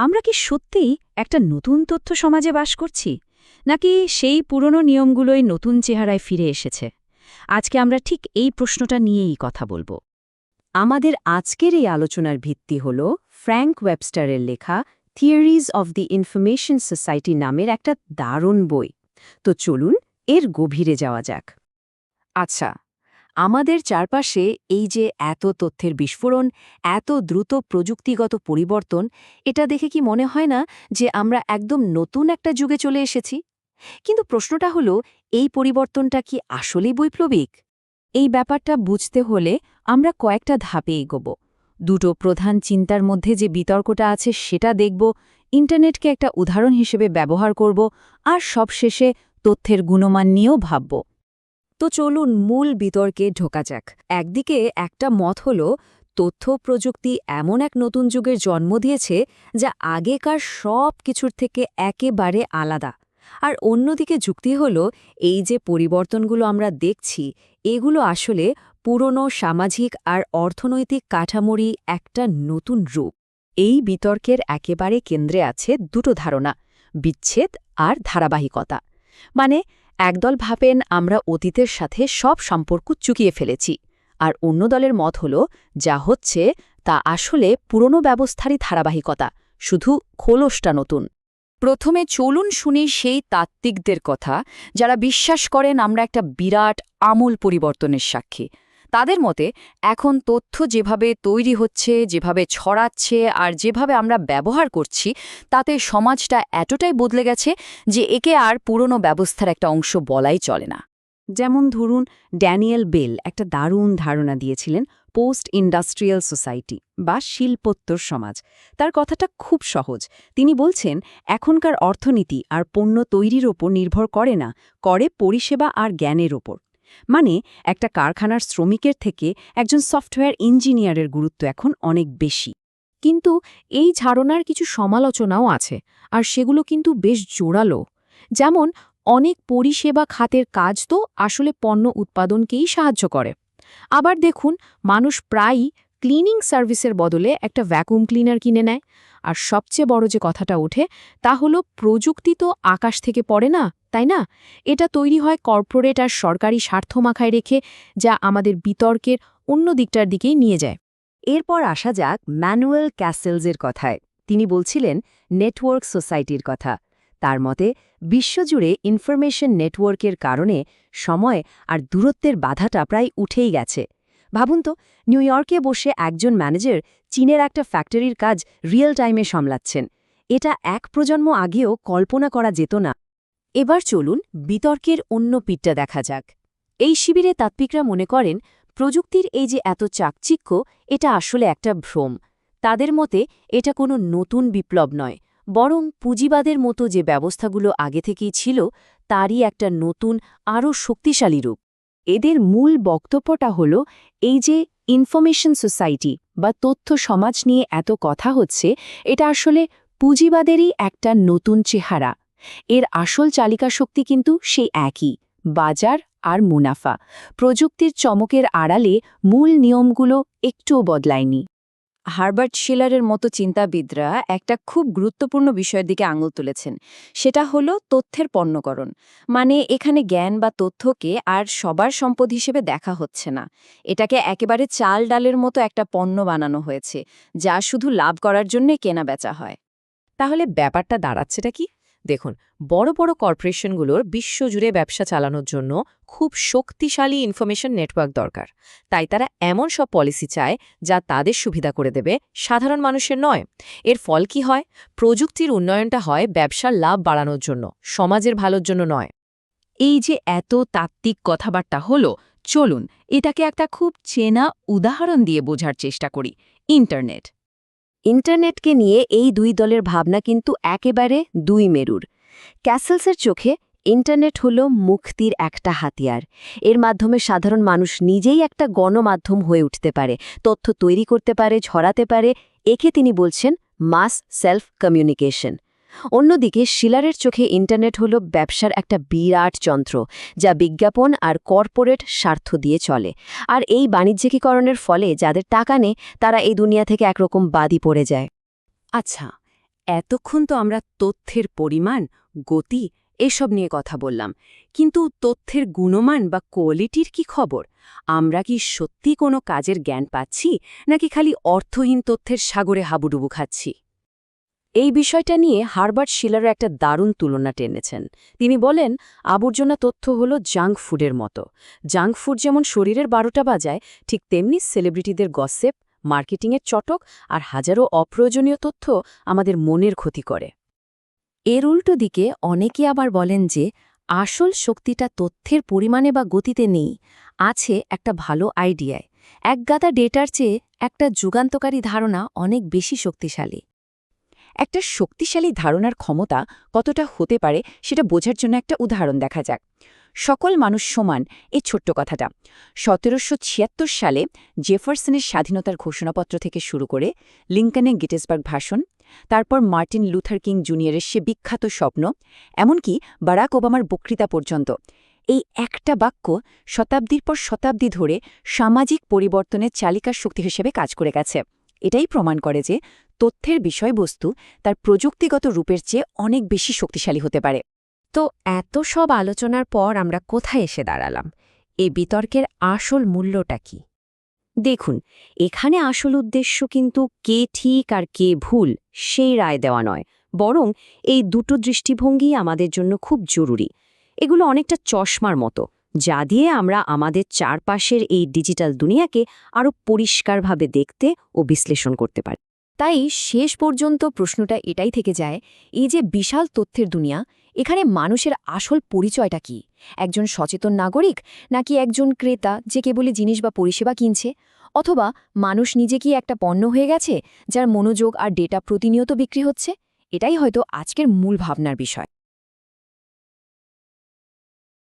আমরা কি সত্যিই একটা নতুন তথ্য সমাজে বাস করছি? নাকি সেই পুরনো নিয়মগুলোই নতুন চেহারায় ফিরে এসেছে? আজকে আমরা ঠিক এই প্রশ্নটা নিয়েই কথা বলব। আমাদের আজকের এই আলোচনার ভিত্তি হল ফ্র্যাঙ্ক ওয়েবস্টারের লেখা theories of the information society নামের একটা দারুণ বই। তো চলুন এর গভীরে যাওয়া যাক। আচ্ছা আমাদের চারপাশে এই যে এত তথ্যের বিস্ফোরণ, এত দ্রুত প্রযুক্তিগত পরিবর্তন, এটা দেখে কি মনে হয় না যে আমরা একদম নতুন একটা যুগে চলে এসেছি? কিন্তু প্রশ্নটা হলো, এই পরিবর্তনটা কি আসলেই বৈপ্লবিক? এই ব্যাপারটা বুঝতে হলে আমরা কয়েকটা ধাপে এগোব। দুটো প্রধান চিন্তার মধ্যে যে বিতর্কটা আছে সেটা দেখব, ইন্টারনেটকে একটা উদাহরণ হিসেবে ব্যবহার করব, আর সবশেষে তথ্যের গুণমান নিয়েও ভাবব। তো চলুন মূল বিতর্কে ঢোকা যাক। একদিকে একটা মত হল, তথ্য প্রযুক্তি এমন এক নতুন যুগের জন্ম দিয়েছে যা আগেকার সব কিছুর থেকে একেবারে আলাদা। আর অন্যদিকে যুক্তি হল, এই যে পরিবর্তনগুলো আমরা দেখছি, এগুলো আসলে পুরনো সামাজিক আর অর্থনৈতিক কাঠামোরই একটা নতুন রূপ। এই বিতর্কের একেবারে কেন্দ্রে আছে দুটো ধারণা, বিচ্ছেদ আর ধারাবাহিকতা। মানে একদল ভাবেন, আমরা অতীতের সাথে সব সম্পর্ক চুকিয়ে ফেলেছি। আর অন্য দলের মত হল, যা হচ্ছে, তা আসলে পুরনো ব্যবস্থারই ধারাবাহিকতা, শুধু খোলসটা নতুন। প্রথমে চলুন শুনি সেই তাত্ত্বিকদের কথা, যারা বিশ্বাস করেন, আমরা একটা বিরাট আমূল পরিবর্তনের সাক্ষী। তাদের মতে, এখন তথ্য যেভাবে তৈরি হচ্ছে, যেভাবে ছড়াচ্ছে আর যেভাবে আমরা ব্যবহার করছি, তাতে সমাজটা এতটাই বদলে গেছে যে একে আর পুরনো ব্যবস্থার একটা অংশ বলাই চলে না। যেমন ধরুন, ড্যানিয়েল বেল একটা দারুণ ধারণা দিয়েছিলেন পোস্ট ইন্ডাস্ট্রিয়াল সোসাইটি বা শিল্পোত্তর সমাজ। তার কথাটা খুব সহজ। তিনি বলছেন, এখনকার অর্থনীতি আর পণ্য তৈরির ওপর নির্ভর করে না, করে পরিষেবা আর জ্ঞানের ওপর। মানে একটা কারখানার শ্রমিকের থেকে একজন সফটওয়্যার ইঞ্জিনিয়ারের গুরুত্ব এখন অনেক বেশি। কিন্তু এই ধারণার কিছু সমালোচনাও আছে, আর সেগুলো কিন্তু বেশ জোরালো। যেমন, অনেক পরিষেবা খাতের কাজ তো আসলে পণ্য উৎপাদনকেই সাহায্য করে। আবার দেখুন, মানুষ প্রায়ই ক্লিনিং সার্ভিসের বদলে একটা ভ্যাকুম ক্লিনার কিনে নেয়। আর সবচেয়ে বড় যে কথাটা ওঠে, তা হলো প্রযুক্তি তো আকাশ থেকে পড়ে না, তাই না? এটা তৈরি হয় কর্পোরেট আর সরকারি স্বার্থ মাখায় রেখে, যা আমাদের বিতর্কের অন্য দিকটার দিকেই নিয়ে যায়। এরপর আসা যাক ম্যানুয়েল ক্যাসেলসের কথায়। তিনি বলছিলেন নেটওয়ার্ক সোসাইটির কথা। তার মতে, বিশ্বজুড়ে ইনফরমেশন নেটওয়ার্কের কারণে সময় আর দূরত্বের বাধাটা প্রায় উঠেই গেছে। ভাবুন তো, নিউ ইয়র্কে বসে একজন ম্যানেজার চীনের একটা ফ্যাক্টরির কাজ রিয়েল টাইমে সামলাচ্ছেন। এটা এক প্রজন্ম আগেও কল্পনা করা যেত না। এবার চলুন বিতর্কের অন্য পিঠটা দেখা যাক। এই শিবিরে তাত্ত্বিকরা মনে করেন, প্রযুক্তির এই যে এত চাকচিক্য, এটা আসলে একটা ভ্রম। তাদের মতে এটা কোনো নতুন বিপ্লব নয়, বরং পুঁজিবাদের মতো যে ব্যবস্থাগুলো আগে থেকেই ছিল, তারই একটা নতুন, আরও শক্তিশালী রূপ। এদের মূল বক্তব্যটা হল, এই যে ইনফরমেশন সোসাইটি বা তথ্য সমাজ নিয়ে এত কথা হচ্ছে, এটা আসলে পুঁজিবাদেরই একটা নতুন চেহারা। এর আসল চালিকা শক্তি কিন্তু সেই একই, বাজার আর মুনাফা। প্রযুক্তির চমকের আড়ালে মূল নিয়মগুলো একটুও বদলায়নি। হার্বার্ট শিলারের মতো চিন্তাবিদরা একটা খুব গুরুত্বপূর্ণ বিষয়ের দিকে আঙুল তুলেছেন। সেটা হলো তথ্যের পণ্যকরণ। মানে এখানে জ্ঞান বা তথ্যকে আর সবার সম্পদ হিসেবে দেখা হচ্ছে না। এটাকে একেবারে চাল ডালের মতো একটা পণ্য বানানো হয়েছে, যা শুধু লাভ করার জন্যে কেনা বেচা হয়। তাহলে ব্যাপারটা দাঁড়াচ্ছেটা কি? দেখুন, বড় বড় কর্পোরেশনগুলোর বিশ্বজুড়ে ব্যবসা চালানোর জন্য খুব শক্তিশালী ইনফরমেশন নেটওয়ার্ক দরকার। তাই তারা এমন সব পলিসি চায় যা তাদের সুবিধা করে দেবে সাধারণ মানুষের নয়। এর ফল কি হয়? প্রযুক্তির উন্নয়নটা হয় ব্যবসার লাভ বাড়ানোর জন্য, সমাজের ভালোর জন্য নয়। এই যে এত তাত্ত্বিক কথাবার্তা হলো, চলুন এটাকে একটা খুব চেনা উদাহরণ দিয়ে বোঝার চেষ্টা করি, ইন্টারনেট। ইন্টারনেটকে নিয়ে এই দুই দলের ভাবনা কিন্তু একেবারে দুই মেরুর। ক্যাসেলসের চোখে ইন্টারনেট হল মুক্তির একটা হাতিয়ার। এর মাধ্যমে সাধারণ মানুষ নিজেই একটা গণমাধ্যম হয়ে উঠতে পারে, তথ্য তৈরি করতে পারে, ছড়াতে পারে। একে তিনি বলছেন মাস সেলফ কমিউনিকেশন। অন্যদিকে শিলারের চোখে ইন্টারনেট হল ব্যবসার একটা বিরাট যন্ত্র, যা বিজ্ঞাপন আর কর্পোরেট স্বার্থ দিয়ে চলে। আর এই বাণিজ্যিকীকরণের ফলে যাদের টাকা নেই, তারা এই দুনিয়া থেকে একরকম বাদই পড়ে যায়। আচ্ছা এতক্ষণ তো আমরা তথ্যের পরিমাণ, গতি এসব নিয়ে কথা বললাম, কিন্তু তথ্যের গুণমান বা কোয়ালিটির কি খবর? আমরা কি সত্যি কোনো কাজের জ্ঞান পাচ্ছি, নাকি খালি অর্থহীন তথ্যের সাগরে হাবুডুবু খাচ্ছি? এই বিষয়টা নিয়ে হারবার্ট শিলার একটা দারুণ তুলনা টেনেছেন। তিনি বলেন, আবর্জনা তথ্য হল জাঙ্ক ফুডের মতো। জাঙ্ক ফুড যেমন শরীরের বারোটা বাজায়, ঠিক তেমনি সেলিব্রিটিদের গসেপ, মার্কেটিংয়ের চটক আর হাজারো অপ্রয়োজনীয় তথ্য আমাদের মনের ক্ষতি করে। এর উল্টো দিকে অনেকে আবার বলেন যে, আসল শক্তিটা তথ্যের পরিমাণে বা গতিতে নেই, আছে একটা ভালো আইডিয়ায়। এক গাদা ডেটার চেয়ে একটা যুগান্তকারী ধারণা অনেক বেশি শক্তিশালী। একটা শক্তিশালী ধারণার ক্ষমতা কতটা হতে পারে সেটা বোঝার জন্য একটা উদাহরণ দেখা যাক। সকল মানুষ সমান এই ছোট্ট কথাটা। সতেরোশো ছিয়াত্তর সালে জেফারসনের স্বাধীনতার ঘোষণাপত্র থেকে শুরু করে লিঙ্কনের গিটেসবার্গ ভাষণ, তারপর মার্টিন লুথার কিং জুনিয়রের সে বিখ্যাত স্বপ্ন, এমনকি বারাক ওবামার বক্তৃতা পর্যন্ত। এই একটা বাক্য শতাব্দীর পর শতাব্দী ধরে সামাজিক পরিবর্তনের চালিকার শক্তি হিসেবে কাজ করে গেছে। এটাই প্রমাণ করে যে তথ্যের বিষয়বস্তু তার প্রযুক্তিগত রূপের চেয়ে অনেক বেশি শক্তিশালী হতে পারে। তো এত সব আলোচনার পর আমরা কোথায় এসে দাঁড়ালাম? এ বিতর্কের আসল মূল্যটা কি? দেখুন, এখানে আসল উদ্দেশ্য কিন্তু কে ঠিক আর কে ভুল সেই রায় দেওয়া নয়। বরং এই দুটো দৃষ্টিভঙ্গি আমাদের জন্য খুব জরুরি। এগুলো অনেকটা চশমার মতো, যা দিয়ে আমরা আমাদের চারপাশের এই ডিজিটাল দুনিয়াকে আরও পরিষ্কারভাবে দেখতে ও বিশ্লেষণ করতে পারি। তাই শেষ পর্যন্ত প্রশ্নটা এটাই থেকে যায়, এই যে বিশাল তথ্যের দুনিয়া, এখানে মানুষের আসল পরিচয়টা কি? একজন সচেতন নাগরিক নাকি একজন ক্রেতা যে কেবলই জিনিস বা পরিষেবা কিনছে? অথবা মানুষ নিজে কি একটা পণ্য হয়ে গেছে, যার মনোযোগ আর ডেটা প্রতিনিয়ত বিক্রি হচ্ছে? এটাই হয়তো আজকের মূল ভাবনার বিষয়।